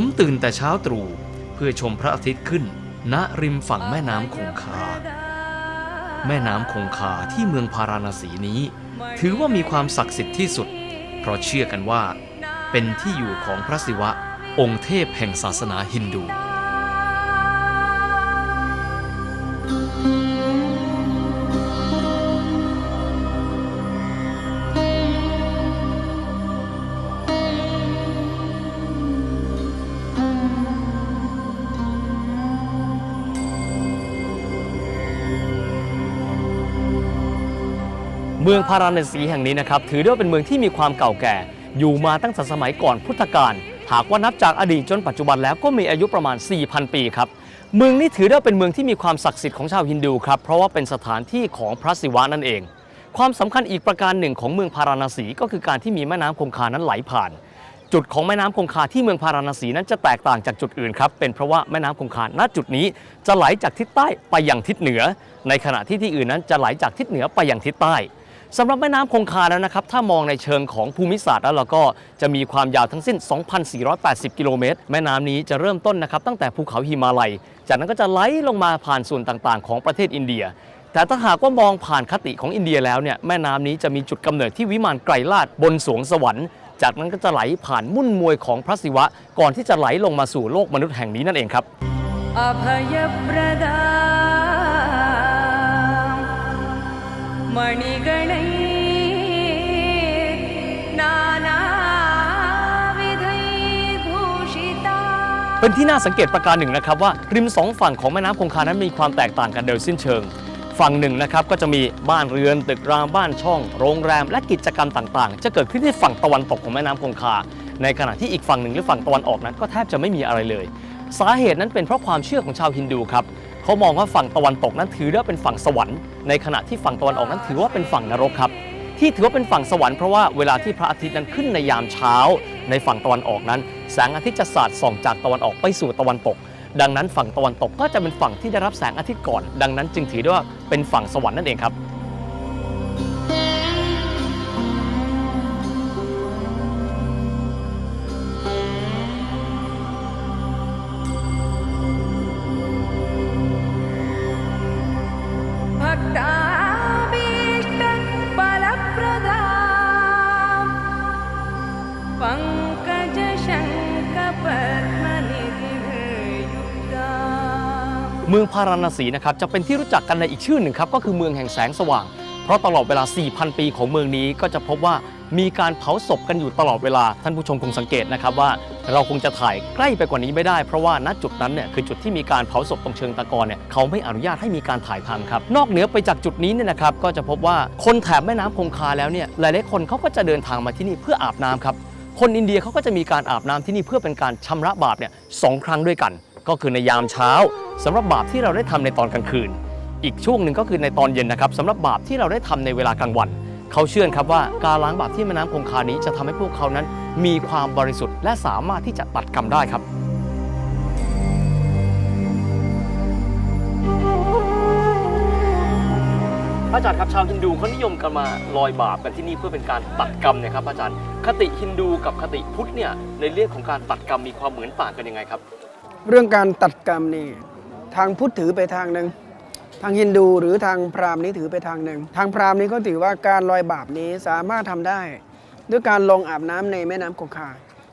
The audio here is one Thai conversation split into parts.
ผมตื่นแต่เช้าตรู่เพื่อชมพระอาทิตย์ขึ้น ณริมฝั่งแม่น้ำคงคา แม่น้ำคงคาที่เมืองพาราณสีนี้ ถือว่ามีความศักดิ์สิทธิ์ที่สุด เพราะเชื่อกันว่า เป็นที่อยู่ของพระศิวะ องค์เทพแห่งศาสนาฮินดู เมืองพาราณสีแห่งนี้นะครับถือได้ว่าเป็นเมืองที่มีความเก่าแก่ อยู่มาตั้งแต่สมัยก่อนพุทธกาลหากว่านับจากอดีตจนปัจจุบันแล้วก็มีอายุประมาณ 4,000 ปีครับเมืองนี้ถือได้ว่าเป็นเมืองที่มีความศักดิ์สิทธิ์ของชาวฮินดูครับเพราะว่าเป็นสถานที่ของพระศิวะนั่นเอง ความสำคัญอีกประการหนึ่งของเมืองพาราณสีก็คือการที่มีแม่น้ำคงคานั้นไหลผ่าน จุดของแม่น้ำคงคาที่เมืองพาราณสีนั้นจะแตกต่างจากจุดอื่นครับเป็นเพราะว่าแม่น้ำคงคาณจุดนี้จะไหลจากทิศใต้ไปยังทิศเหนือ ในขณะที่ที่อื่นนั้นจะไหลจากทิศเหนือไปยังทิศใต้ สำหรับแม่น้ำคงคาแล้วนะครับ ถ้ามองในเชิงของภูมิศาสตร์แล้วเราก็จะมีความยาวทั้งสิ้น 2,480 กิโลเมตร แม่น้ำนี้จะเริ่มต้นนะครับตั้งแต่ภูเขาหิมาลัย จากนั้นก็จะไหลลงมาผ่านส่วนต่างๆ ของประเทศอินเดีย แต่ถ้าหากว่ามองผ่านคติของอินเดียแล้วเนี่ยแม่น้ำนี้จะมีจุดกำเนิดที่วิมานไกรลาดบนสวงสวรรค์ จากนั้นก็จะไหลผ่านมุ่นมวยของพระศิวะ ก่อนที่จะไหลลงมาสู่โลกมนุษย์แห่งนี้นั่นเองครับอภยปรดา மணிகணை เป็นที่น่าสังเกตประการหนึ่งนะครับว่าริมสองฝั่งของแม่น้ำคงคานั้นมีความแตกต่างกันโดยสิ้นเชิง ฝั่งหนึ่งนะครับก็จะมีบ้านเรือนตึกรามบ้านช่อง โรงแรม และกิจกรรมต่างๆ จะเกิดขึ้นที่ฝั่งตะวันตกของแม่น้ำคงคา ในขณะที่อีกฝั่งหนึ่งหรือฝั่งตะวันออกนั้นก็แทบจะไม่มีอะไรเลย สาเหตุนั้นเป็นเพราะความเชื่อของชาวฮินดูครับเขามองว่าฝั่งตะวันตกนั้นถือว่าเป็นฝั่งสวรรค์ ในขณะที่ฝั่งตะวันออกนั้นถือว่าเป็นฝั่งนรกครับ ที่ถือว่าเป็นฝั่งสวรรค์เพราะว่าเวลาที่พระอาทิตย์นั้นขึ้นในยามเช้า ในฝั่งตะวันออกนั้นแสงอาทิตย์จะสาดส่องจากตะวันออกไปสู่ตะวันตก ดังนั้นฝั่งตะวันตกก็จะเป็นฝั่งที่ได้รับแสงอาทิตย์ก่อน ดังนั้นจึงถือได้ว่าเป็นฝั่งสวรรค์นั่นเองครับ เมืองพาราณสีนะครับจะเป็นที่รู้จักกันในอีกชื่อหนึ่งครับก็คือเมืองแห่งแสงสว่าง เพราะตลอดเวลา 4,000 ปีของเมืองนี้ก็จะพบว่ามีการเผาศพกันอยู่ตลอดเวลาท่านผู้ชมคงสังเกตนะครับว่าเราคงจะถ่ายใกล้ไปกว่านี้ไม่ได้ เพราะว่าณจุดนั้นเนี่ยคือจุดที่มีการเผาศพตรงเชิงตะกอนเนี่ยเขาไม่อนุญาตให้มีการถ่ายทำครับ นอกเหนือไปจากจุดนี้เนี่ยนะครับก็จะพบว่าคนแถบแม่น้ำคงคาแล้วเนี่ยหลายๆคนเขาก็จะเดินทางมาที่นี่เพื่ออาบน้ำครับคนอินเดียเขาก็จะมีการอาบน้ำที่นี่เพื่อเป็นการชำระบาปเนี่ยสองครั้งด้วยกัน ก็คือในยามเช้าสำหรับบาปที่เราได้ทำในตอนกลางคืน อีกช่วงหนึ่งก็คือในตอนเย็นนะครับสำหรับบาปที่เราได้ทำในเวลากลางวัน เขาเชื่อครับว่าการล้างบาปที่แม่น้ำคงคานี้จะทำให้พวกเขานั้น มีความบริสุทธิ์และสามารถที่จะตัดกรรมได้ครับพระอาจารย์ครับชาวฮินดูเขานิยมกันมาลอยบาปกันที่นี่เพื่อเป็นการตัดกรรมเนี่ยครับพระอาจารย์ คติฮินดูกับคติพุทธเนี่ยในเรื่องของการตัดกรรมมีความเหมือนต่างกันยังไงครับ เรื่องการตัดกรรมนี่ทางพุทธถือไปทางหนึ่งทางฮินดูหรือทางพราหมณ์นี้ถือไปทางหนึ่งทางพราหมณ์นี้ก็ถือว่าการลอยบาปนี้สามารถทำได้ ด้วยการลงอาบน้ำในแม่น้ำคงคา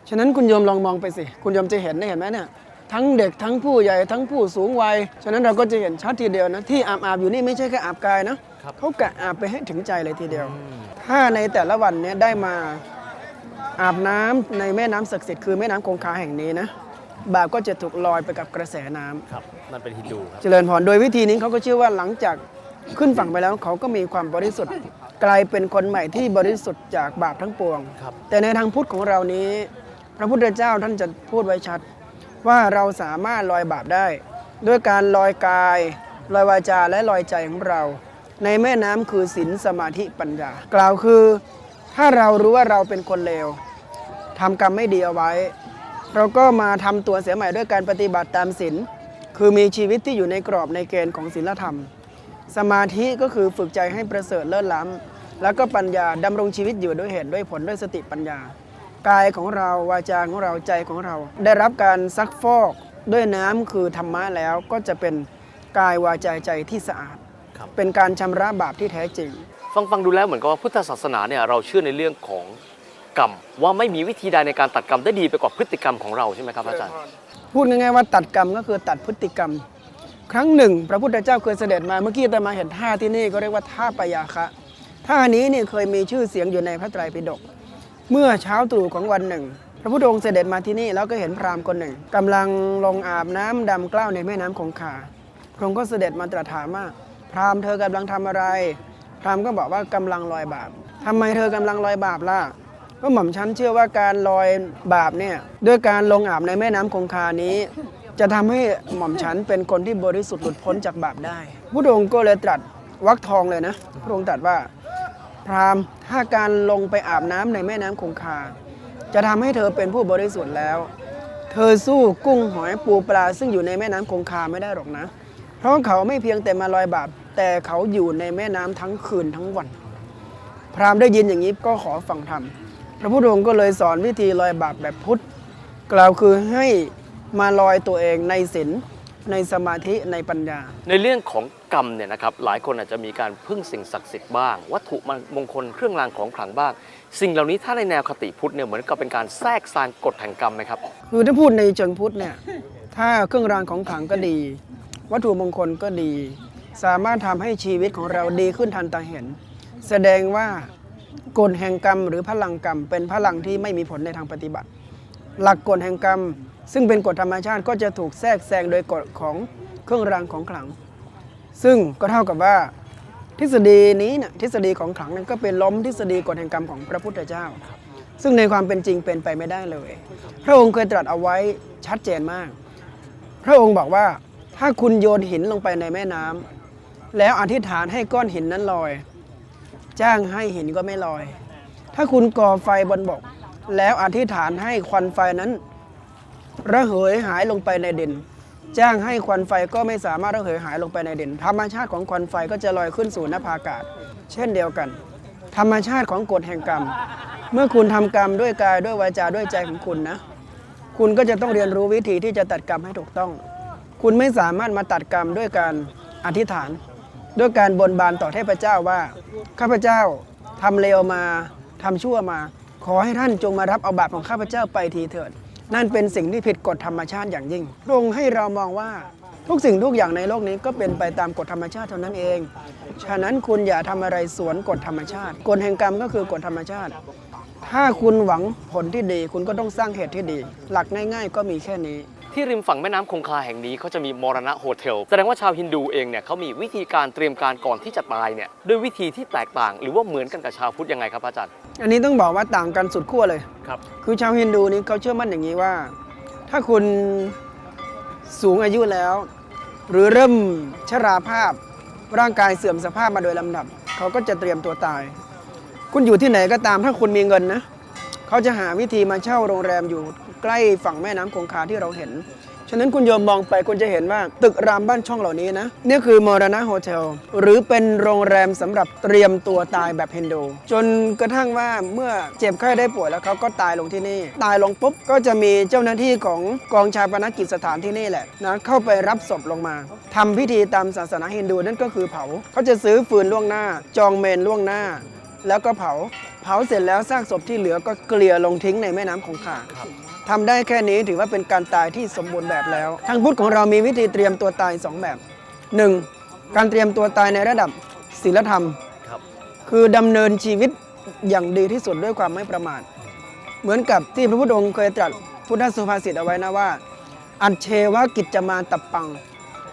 ฉะนั้นคุณโยมลองมองไปสิ คุณโยมจะเห็นนะเห็นไหมเนี่ยทั้งเด็กทั้งผู้ใหญ่ทั้งผู้สูงวัย ฉะนั้นเราก็จะเห็นชัดทีเดียวนะ ที่อาบอาบๆอยู่นี่ไม่ใช่แค่อาบกายนะครับเขากะอาบไปให้ถึงใจเลยทีเดียว ถ้าในแต่ละวันเนี้ยได้มาอาบน้ำในแม่น้ำศักดิ์สิทธิ์คือแม่น้ำคงคาแห่งนี้นะ บาปก็จะถูกลอยไปกับกระแสน้ำครับนั่นเป็นฮินดูครับ เจริญพรโดยวิธีนี้เขาก็เชื่อว่าหลังจากขึ้นฝั่งไปแล้วเขาก็มีความบริสุทธิ์ กลายเป็นคนใหม่ที่บริสุทธิ์จากบาปทั้งปวง ครับ แต่ในทางพุทธของเรานี้ พระพุทธเจ้าท่านจะพูดไว้ชัด ว่าเราสามารถลอยบาปได้ ด้วยการลอยกาย ลอยวาจาและลอยใจของเรา ในแม่น้ำคือศีลสมาธิปัญญา กล่าวคือ ถ้าเรารู้ว่าเราเป็นคนเลวทำกรรมไม่ดีเอาไว้ เราก็มาทำตัวเสียใหม่ด้วยการปฏิบัติตามศีลคือมีชีวิตที่อยู่ในกรอบในเกณฑ์ของศีลธรรม สมาธิก็คือฝึกใจให้ประเสริฐเลิศล้ำแล้วก็ปัญญาดำรงชีวิตอยู่ด้วยเหตุด้วยผลด้วยสติปัญญากายของเราวาจาของเราใจของเรา ได้รับการซักฟอกด้วยน้ำคือธรรมะแล้วก็จะเป็นกายวาจาใจที่สะอาดครับเป็นการชำระบาปที่แท้จริง ฟังฟังดูแล้วเหมือนกับว่าพุทธศาสนาเนี่ยเราเชื่อในเรื่องของ กรรม ว่าไม่มีวิธีใดในการตัดกรรมได้ดีไปกว่าพฤติกรรมของเราใช่ไหมครับอาจารย์ พูดง่ายๆว่าตัดกรรมก็คือตัดพฤติกรรม ครั้งหนึ่ง พระพุทธเจ้าเคยเสด็จมาเมื่อกี้แต่มาเห็นท่าที่นี่ก็เรียกว่าท่าปยาคะท่านี้นี่เคยมีชื่อเสียงอยู่ในพระไตรปิฎกเมื่อเช้าตรู่ของวันหนึ่ง พระพุทธองค์เสด็จมาที่นี่แล้วก็เห็นพราหมณ์คนหนึ่งกำลังลงอาบน้ำดำเกล้าในแม่น้ำคงคาพระองค์ก็เสด็จมาตรัสถามว่าพราหมณ์เธอกำลังทำอะไร พราหมณ์ก็บอกว่ากำลังลอยบาปทำไมเธอกำลังลอยบาปล่ะ ก็หม่อมฉันเชื่อว่าการลอยบาปเนี่ยด้วยการลงอาบในแม่น้ำคงคานี้ จะทำให้หม่อมฉันเป็นคนที่บริสุทธิ์หลุดพ้นจากบาปได้พระองค์ก็เลยตรัสวักทองเลยนะพระองค์ตรัสว่าพราหมณ์ถ้าการลงไปอาบน้ำในแม่น้ำคงคา จะทำให้เธอเป็นผู้บริสุทธิ์แล้ว เธอสู้กุ้งหอยปูปลา ซึ่งอยู่ในแม่น้ำคงคาไม่ได้หรอกนะ เพราะเขาไม่เพียงแต่มาลอยบาปแต่เขาอยู่ในแม่น้ำทั้งคืนทั้งวัน พราหมณ์ได้ยินอย่างนี้ก็ขอฟังธรรม พระพุทธองค์ก็เลยสอนวิธีลอยบาปแบบพุทธ กล่าวคือให้มาลอยตัวเองในศีลในสมาธิในปัญญา ในเรื่องของกรรมเนี่ยนะครับหลายคนอาจจะมีการพึ่งสิ่งศักดิ์สิทธิ์บ้าง วัตถุมงคลเครื่องรางของขลังบ้าง สิ่งเหล่านี้ถ้าในแนวคติพุทธเนี่ยเหมือนกับเป็นการแทรกซานกฎแห่งกรรมไหมครับคือถ้าพูดในเชิงพุทธเนี่ยถ้าเครื่องรางของขลังก็ดี วัตถุมงคลก็ดี สามารถทำให้ชีวิตของเราดีขึ้นทันตาเห็น แสดงว่า กฎแห่งกรรม หรือพลังกรรม เป็นพลังที่ไม่มีผลในทางปฏิบัติ หลักกฎแห่งกรรม ซึ่งเป็นกฎธรรมชาติก็จะถูกแทรกแซงโดยกฎของเครื่องรางของขลัง ซึ่งก็เท่ากับว่าทฤษฎีนี้เนี่ยทฤษฎีของขลังนั้นก็เป็นล้มทฤษฎีกฎแห่งกรรมของพระพุทธเจ้า ซึ่งในความเป็นจริงเป็นไปไม่ได้เลย พระองค์เคยตรัสเอาไว้ชัดเจนมาก พระองค์บอกว่าถ้าคุณโยนหินลงไปในแม่น้ำแล้วอธิษฐานให้ก้อนหินนั้นลอย จ้างให้หินก็ไม่ลอย ถ้าคุณก่อไฟบนบก แล้วอธิษฐานให้ควันไฟนั้น ระเหยหายลงไปในดิน จ้างให้ควันไฟก็ไม่สามารถระเหยหายลงไปในดิน ธรรมชาติของควันไฟก็จะลอยขึ้นสู่นภาอากาศ เช่นเดียวกัน ธรรมชาติของกฎแห่งกรรม เมื่อคุณทำกรรมด้วยกายด้วยวาจาด้วยใจของคุณนะ คุณก็จะต้องเรียนรู้วิธีที่จะตัดกรรมให้ถูกต้อง คุณไม่สามารถมาตัดกรรมด้วยการอธิษฐาน ด้วยการบนบานต่อเทพเจ้าว่าข้าพเจ้าทำเลวมาทำชั่วมา ขอให้ท่านจงมารับเอาบาปของข้าพเจ้าไปทีเถิด นั่นเป็นสิ่งที่ผิดกฎธรรมชาติอย่างยิ่งพระองค์ให้เรามองว่าทุกสิ่งทุกอย่างในโลกนี้ก็เป็นไปตามกฎธรรมชาติเท่านั้นเอง ฉะนั้นคุณอย่าทำอะไรสวนกฎธรรมชาติ กฎแห่งกรรมก็คือกฎธรรมชาติ ถ้าคุณหวังผลที่ดี คุณก็ต้องสร้างเหตุที่ดี หลักง่าย ๆ ก็มีแค่นี้ ที่ริมฝั่งแม่น้ำคงคาแห่งนี้เขาจะมีมรณะโฮเทล แสดงว่าชาวฮินดูเองเนี่ยเขามีวิธีการเตรียมการก่อนที่จะตายเนี่ยด้วยวิธีที่แตกต่าง หรือว่าเหมือนกันกับชาวพุทธยังไงครับอาจารย์ อันนี้ต้องบอกว่าต่างกันสุดขั้วเลยครับคือชาวฮินดูนี่เขาเชื่อมั่นอย่างนี้ว่า ถ้าคุณสูงอายุแล้ว หรือเริ่มชราภาพ ร่างกายเสื่อมสภาพมาโดยลำดับเขาก็จะเตรียมตัวตาย คุณอยู่ที่ไหนก็ตามถ้าคุณมีเงินนะเขาจะหาวิธีมาเช่าโรงแรมอยู่ ใกล้ฝั่งแม่น้ำคงคาที่เราเห็น ฉะนั้นคุณโยมมองไปคุณจะเห็นว่า ตึกรามบ้านช่องเหล่านี้นะนี่คือมรณะโฮเทลหรือเป็นโรงแรมสำหรับเตรียมตัวตายแบบฮินดู จนกระทั่งว่าเมื่อเจ็บไข้ได้ป่วยแล้วเขาก็ตายลงที่นี่ ตายลงปุ๊บก็จะมีเจ้าหน้าที่ของกองชาปนกิจสถานที่นี่แหละนะเข้าไปรับศพลงมาทำพิธีตามศาสนาฮินดูนั่นก็คือเผาเขาจะซื้อฟืนล่วงหน้า จองเมนล่วงหน้า แล้วก็เผาเผาเสร็จแล้วซากศพที่เหลือก็เกลี่ยลงทิ้งในแม่น้ำคงคา ทำได้แค่นี้ถือว่าเป็นการตายที่สมบูรณ์แบบแล้ว ทางพุทธของเรามีวิธีเตรียมตัวตายสองแบบ 1. การเตรียมตัวตายในระดับศีลธรรมครับคือดำเนินชีวิตอย่างดีที่สุดด้วยความไม่ประมาท เหมือนกับที่พระพุทธองค์เคยตรัสพุทธสุภาษิตเอาไว้นะว่า อัจเชวกิจจมาตับปัง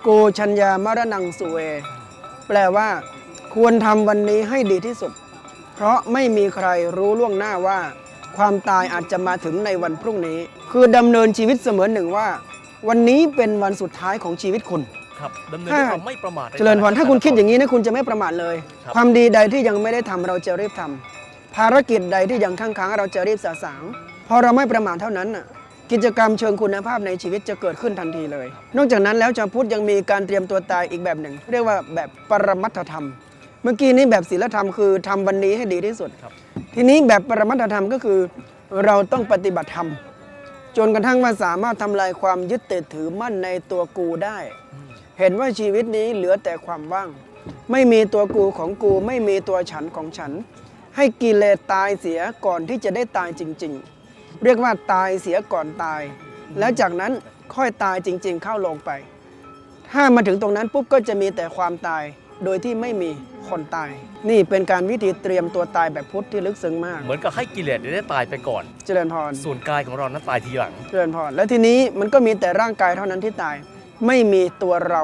โกชัญญามรณังสุเว แปลว่า ควรทำวันนี้ให้ดีที่สุด เพราะไม่มีใครรู้ล่วงหน้าว่า ความตายอาจจะมาถึงในวันพรุ่งนี้ คือดำเนินชีวิตเสมือนหนึ่งว่า วันนี้เป็นวันสุดท้ายของชีวิตคุณ ครับดำเนินถ้าด้วยความไม่ประมาทเจริญพรถ้าคุณคิดอย่างนี้นะคุณจะไม่ประมาทเลยครับความดีใดที่ยังไม่ได้ทำเราจะรีบทำภารกิจใดที่ยังค้างค้างๆเราจะรีบสะสางพอเราไม่ประมาทเท่านั้นน่ะกิจกรรมเชิงคุณภาพในชีวิตจะเกิดขึ้นทันทีเลย นอกจากนั้นแล้วชาวพุทธยังมีการเตรียมตัวตายอีกแบบหนึ่ง เรียกว่าแบบปรมัตถธรรม เมื่อกี้นี้แบบศีลธรรมคือทำวันนี้ให้ดีที่สุด ทีนี้แบบปรมัตถธรรมก็คือ เราต้องปฏิบัติธรรม จนกระทั่งว่าสามารถทำลายความยึดติดถือมั่นในตัวกูได้ เห็นว่าชีวิตนี้เหลือแต่ความว่าง ไม่มีตัวกูของกูไม่มีตัวฉันของฉัน ให้กิเลสตายเสียก่อนที่จะได้ตายจริง ๆ เรียกว่าตายเสียก่อนตาย แล้วจากนั้นค่อยตายจริง ๆ เข้าลงไป ถ้ามาถึงตรงนั้นปุ๊บก็จะมีแต่ความตาย โดยที่ไม่มีคนตาย นี่เป็นการวิธีเตรียมตัวตายแบบพุทธที่ลึกซึ้งมาก เหมือนกับให้กิเลสได้ตายไปก่อน เจริญพรส่วนกายของเรานั้นตายทีหลัง เจริญพรแล้วทีนี้มันก็มีแต่ร่างกายเท่านั้นที่ตาย ไม่มีตัวเรา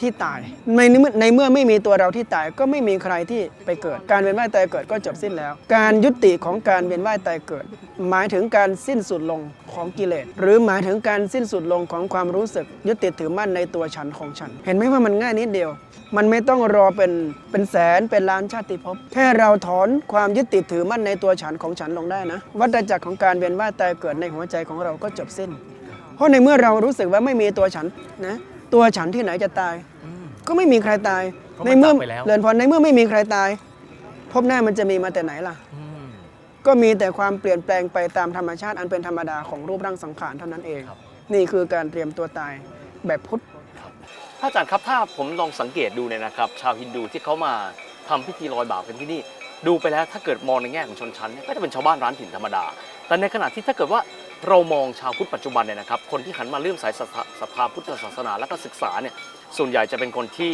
ที่ตาย ในเมื่อในเมื่อไม่มีตัวเราที่ตายก็ไม่มีใครที่ไปเกิด การเวียนว่ายตายเกิดก็จบสิ้นแล้ว การยุติของการเวียนว่ายตายเกิด หมายถึงการสิ้นสุดลงของกิเลส หรือหมายถึงการสิ้นสุดลงของความรู้สึก ยึดติดถือมั่นในตัวฉันของฉัน เห็นไหมว่ามันง่ายนิดเดียว มันไม่ต้องรอเป็นเป็นแสนเป็นล้านชาติภพแค่เราถอนความยึดติดถือมั่นในตัวฉันของฉันลงได้นะ วัฏจักรของการเวียนว่ายตายเกิดในหัวใจของเราก็จบสิ้น เพราะในเมื่อเรารู้สึกว่าไม่มีตัวฉันนะตัวฉันที่ไหนจะตาย ก็ไม่มีใครตายเพราะในมันเมื่อดับไปแล้วเรือนพรในเมื่อไม่มีใครตาย พบหน้ามันจะมีมาแต่ไหนล่ะก็มีแต่ความเปลี่ยนแปลงไปตามธรรมชาติอันเป็นธรรมดาของรูปร่างสังขารเท่านั้นเองครับนี่คือการเตรียมตัวตายแบบพุทธ พระอาจารย์ครับถ้าผมลองสังเกตดูเนี่ยนะครับ ชาวฮินดูที่เขามาทำพิธีลอยบาปกันที่นี่ ดูไปแล้วถ้าเกิดมองในแง่ของชนชั้นเนี่ยก็จะเป็นชาวบ้านร้านถิ่นธรรมดา แต่ในขณะที่ถ้าเกิดว่าเรามองชาวพุทธปัจจุบันเนี่ยนะครับ คนที่หันมาเลื่อมใสศรัทธาศรัทธาพุทธศาสนาและก็ศึกษาเนี่ยส่วนใหญ่จะเป็นคนที่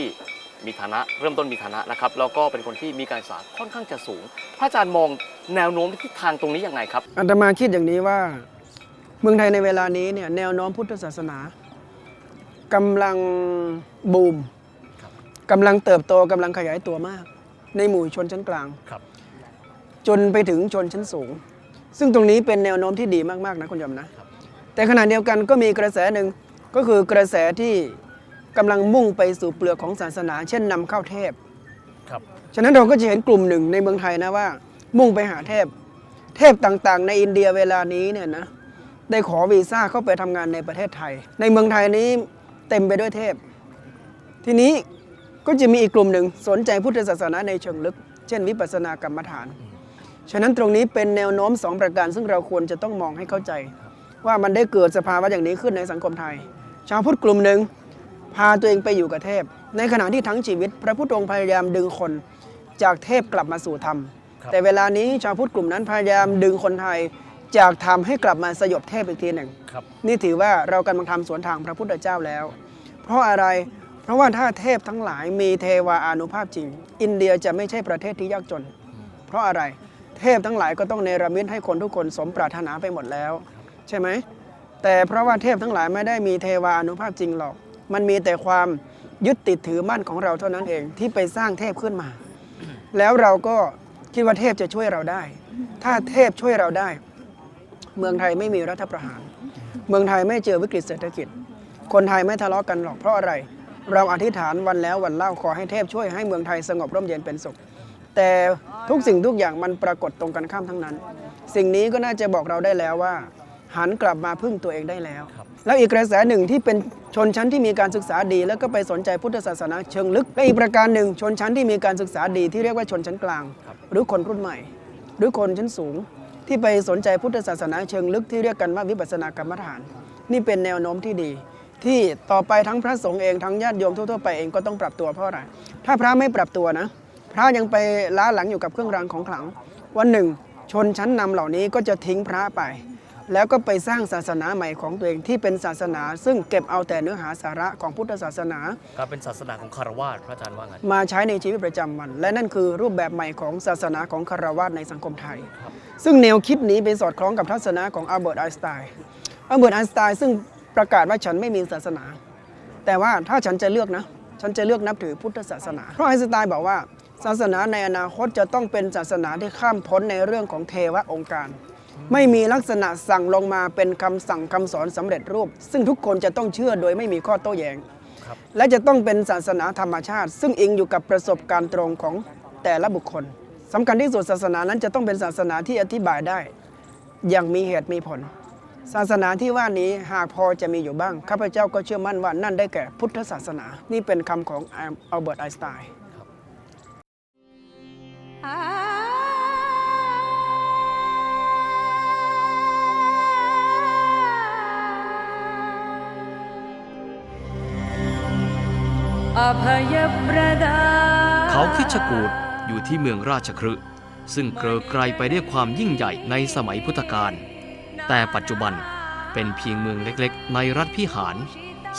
มีฐานะเริ่มต้นมีฐานะนะครับแล้วก็เป็นคนที่มีการศึกษาค่อนข้างจะสูง พระอาจารย์มองแนวโน้มทิศทางตรงนี้ยังไงครับอาตมาคิดอย่างนี้ว่า เมืองไทยในเวลานี้เนี่ยแนวโน้มพุทธศาสนา กำลังบูมครับกำลังเติบโตกำลังขยายตัวมาก ในหมู่ชนชั้นกลาง ครับ จนไปถึงชนชั้นสูง ซึ่งตรงนี้เป็นแนวโน้มที่ดีมากๆนะคุณยมนะ แต่ขณะเดียวกันก็มีกระแสหนึ่งก็คือกระแสที่กำลังมุ่งไปสู่เปลือกของศาสนา เช่นนำเข้าเทพ ครับ ฉะนั้นเราก็จะเห็นกลุ่มหนึ่งในเมืองไทยนะว่า มุ่งไปหาเทพ เทพต่างๆ ในอินเดียเวลานี้เนี่ยนะได้ขอวีซ่าเข้าไปทำงานในประเทศไทย ในเมืองไทยนี้ เต็มไปด้วยเทพ ทีนี้ก็จะมีอีกกลุ่มหนึ่งสนใจพุทธศาสนาในเชิงลึก เช่นวิปัสสนากรรมฐาน ฉะนั้นตรงนี้เป็นแนวโน้มสองประการ ซึ่งเราควรจะต้องมองให้เข้าใจ ว่ามันได้เกิดสภาวะอย่างนี้ขึ้นในสังคมไทย ชาวพุทธกลุ่มหนึ่งพาตัวเองไปอยู่กับเทพ ในขณะที่ทั้งชีวิต พระพุทธองค์พยายามดึงคนจากเทพกลับมาสู่ธรรมครับแต่เวลานี้ชาวพุทธกลุ่มนั้นพยายามดึงคนไทย จากธรรมให้กลับมาสยบเทพอีกทีหนึ่งครับ นี่ถือว่าเรากำลังทำสวนทางพระพุทธเจ้าแล้ว เพราะอะไรเพราะว่าถ้าเทพทั้งหลายมีเทวาอานุภาพจริง อินเดียจะไม่ใช่ประเทศที่ยากจน เพราะอะไรเทพทั้งหลายก็ต้องเนรมิตให้คนทุกคนสมปรารถนาไปหมดแล้ว ใช่ไหมแต่เพราะว่าเทพทั้งหลายไม่ได้มีเทวาอานุภาพจริงหรอก มันมีแต่ความยึดติดถือมั่นของเราเท่านั้นเองที่ไปสร้างเทพขึ้นมา แล้วเราก็คิดว่าเทพจะช่วยเราได้ ถ้าเทพช่วยเราได้ เมืองไทยไม่มีรัฐประหาร เมืองไทยไม่เจอวิกฤตเศรษฐกิจ คนไทยไม่ทะเลาะกันหรอกเพราะอะไร เราอธิษฐานวันแล้ววันเล่าขอให้เทพช่วยให้เมืองไทยสงบร่มเย็นเป็นสุข แต่ทุกสิ่งทุกอย่างมันปรากฏตรงกันข้ามทั้งนั้น สิ่งนี้ก็น่าจะบอกเราได้แล้วว่า หันกลับมาพึ่งตัวเองได้แล้วครับแล้วอีกกระแสหนึ่งที่เป็นชนชั้นที่มีการศึกษาดี แล้วก็ไปสนใจพุทธศาสนาเชิงลึกและอีกประการหนึ่งชนชั้นที่มีการศึกษาดีที่เรียกว่าชนชั้นกลาง หรือคนรุ่นใหม่ หรือคนชั้นสูง ที่ไปสนใจพุทธศาสนาเชิงลึกที่เรียกกันว่าวิปัสสนากรรมฐาน นี่เป็นแนวโน้มที่ดี ที่ต่อไปทั้งพระสงฆ์เองทั้งญาติโยมทั่วๆไปเองก็ต้องปรับตัวเพราะอะไรถ้าพระไม่ปรับตัวนะ พระยังไปล้าหลังอยู่กับเครื่องรางของขลัง วันหนึ่ง ชนชั้นนำเหล่านี้ก็จะทิ้งพระไป แล้วก็ไปสร้างศาสนาใหม่ของตัวเองที่เป็นศาสนา ซึ่งเก็บเอาแต่เนื้อหาสาระของพุทธศาสนาการเป็นศาสนาของคารวาสพระอาจารย์ว่าไงมาใช้ในชีวิตประจำวัน และนั่นคือรูปแบบใหม่ของศาสนาของคารวะในสังคมไทย ซึ่งแนวคิดนี้ไปสอดคล้องกับทัศนะของอัลเบิร์ตไอน์สไตน์อัลเบิร์ตไอน์สไตน์ซึ่งประกาศว่าฉันไม่มีศาสนา แต่ว่าถ้าฉันจะเลือกนะฉันจะเลือกนับถือพุทธศาสนา เพราะไอน์สไตน์บอกว่าศาสนาในอนาคตจะต้องเป็นศาสนาที่ข้ามพ้นในเรื่องของเทวะองค์การ ไม่มีลักษณะสั่งลงมาเป็นคำสั่งคำสอนสำเร็จรูป ซึ่งทุกคนจะต้องเชื่อโดยไม่มีข้อโต้แย้งครับและจะต้องเป็นศาสนาธรรมชาติ ซึ่งอิงอยู่กับประสบการณ์ตรงของแต่ละบุคคลสำคัญที่สุดศาสนานั้นจะต้องเป็นศาสนาที่อธิบายได้ อย่างมีเหตุมีผล ศาสนาที่ว่านี้หากพอจะมีอยู่บ้างข้าพเจ้าก็เชื่อมั่นว่านั่นได้แก่พุทธศาสนา นี่เป็นคำของอัลเบิร์ตไอน์สไตน์ เขาคิดชกูดอยู่ที่เมืองราชคฤห์ซึ่งเกลอไกลไปด้วยความยิ่งใหญ่ในสมัยพุทธกาลแต่ปัจจุบันเป็นเพียงเมืองเล็กๆ ในรัฐพิหาร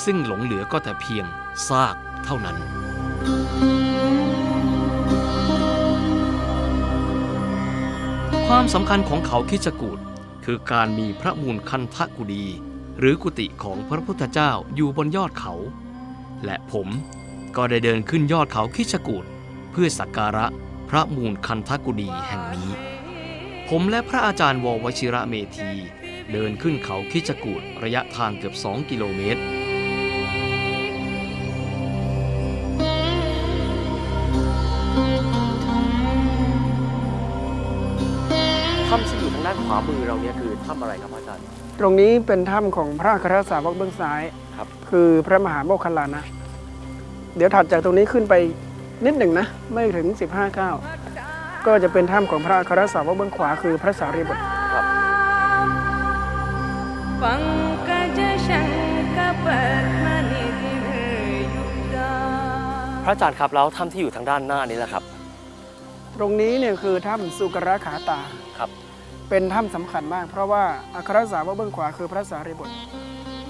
ซึ่งหลงเหลือก็แต่เพียงซากเท่านั้นความสำคัญของเขาคิดชกูดคือการมีพระมูลคันทกุดี หรือกุฏิของพระพุทธเจ้าอยู่บนยอดเขา และผม ก็ได้เดินขึ้นยอดเขาคิชกูดเพื่อสักการะพระมูลคันทกุดีแห่งนี้ ผมและพระอาจารย์ววชิระเมธี เดินขึ้นเขาคิชกูดระยะทางเกือบ 2 กิโลเมตรถ้ำที่อยู่ทางด้านขวามือเราเนี่ยคือถ้ำอะไรครับอาจารย์ ตรงนี้เป็นถ้ำของพระอัครสาวกเบื้องซ้าย ครับ คือพระมหาโมคคัลลานะ เดี๋ยวถัดจากตรงนี้ขึ้นไปนิดหนึ่งนะ ไม่ถึง 15ก้าวก็จะเป็นถ้ำของพระอัครสาวกเบื้องขวาคือพระสารีบุตรปังกจชังกปัตมนิธิยุดาพระอาจารย์ครับแล้วถ้ำที่อยู่ทางด้านหน้านี้แหละครับ ตรงนี้เนี่ยคือถ้ำสุกระขาตาครับ เป็นถ้ำสำคัญมาก เพราะว่าอัครสาวกเบื้องขวาคือพระสารีบุตร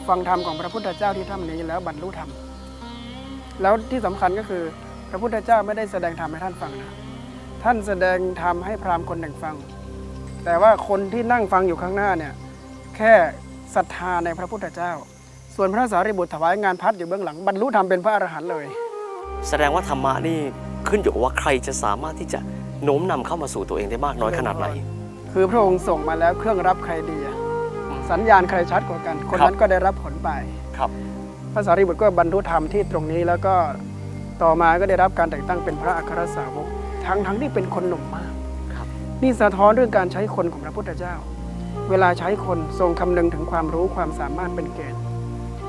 ฟังธรรมของพระพุทธเจ้าที่ถ้ำนี้แล้วบรรลุธรรม แล้วที่สำคัญก็คือ พระพุทธเจ้าไม่ได้แสดงธรรมให้ท่านฟังนะ ท่านแสดงธรรมให้พราหมณ์คนหนึ่งฟัง แต่ว่าคนที่นั่งฟังอยู่ข้างหน้าเนี่ยแค่ศรัทธาในพระพุทธเจ้า ส่วนพระสารีบุตรถวายงานพัดอยู่เบื้องหลังบรรลุธรรมเป็นพระอรหันต์เลย แสดงว่าธรรมะนี่ขึ้นอยู่กับว่าใครจะสามารถที่จะโน้มนำเข้ามาสู่ตัวเองได้มากน้อยขนาดไหน คือพระองค์ส่งมาแล้วเครื่องรับใครดีอะสัญญาณใครชัดกว่ากัน คนนั้นก็ได้รับผลไปครับพ ระสารีบุตรก็บรรลุธรรมที่ตรงนี้ แล้วก็ต่อมาก็ได้รับการแต่งตั้งเป็นพระอัครสาวก ทั้งทั้งที่เป็นคนหนุ่มมากครับนี่สะท้อนเรื่องการใช้คนของพระพุทธเจ้า เวลาใช้คนทรงคำนึงถึงความรู้ความสามารถเป็นเกณฑ์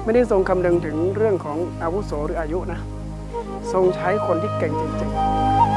ไม่ได้ทรงคำนึงถึงเรื่องของอาวุโสหรืออายุนะ ทรงใช้คนที่เก่งจริงๆ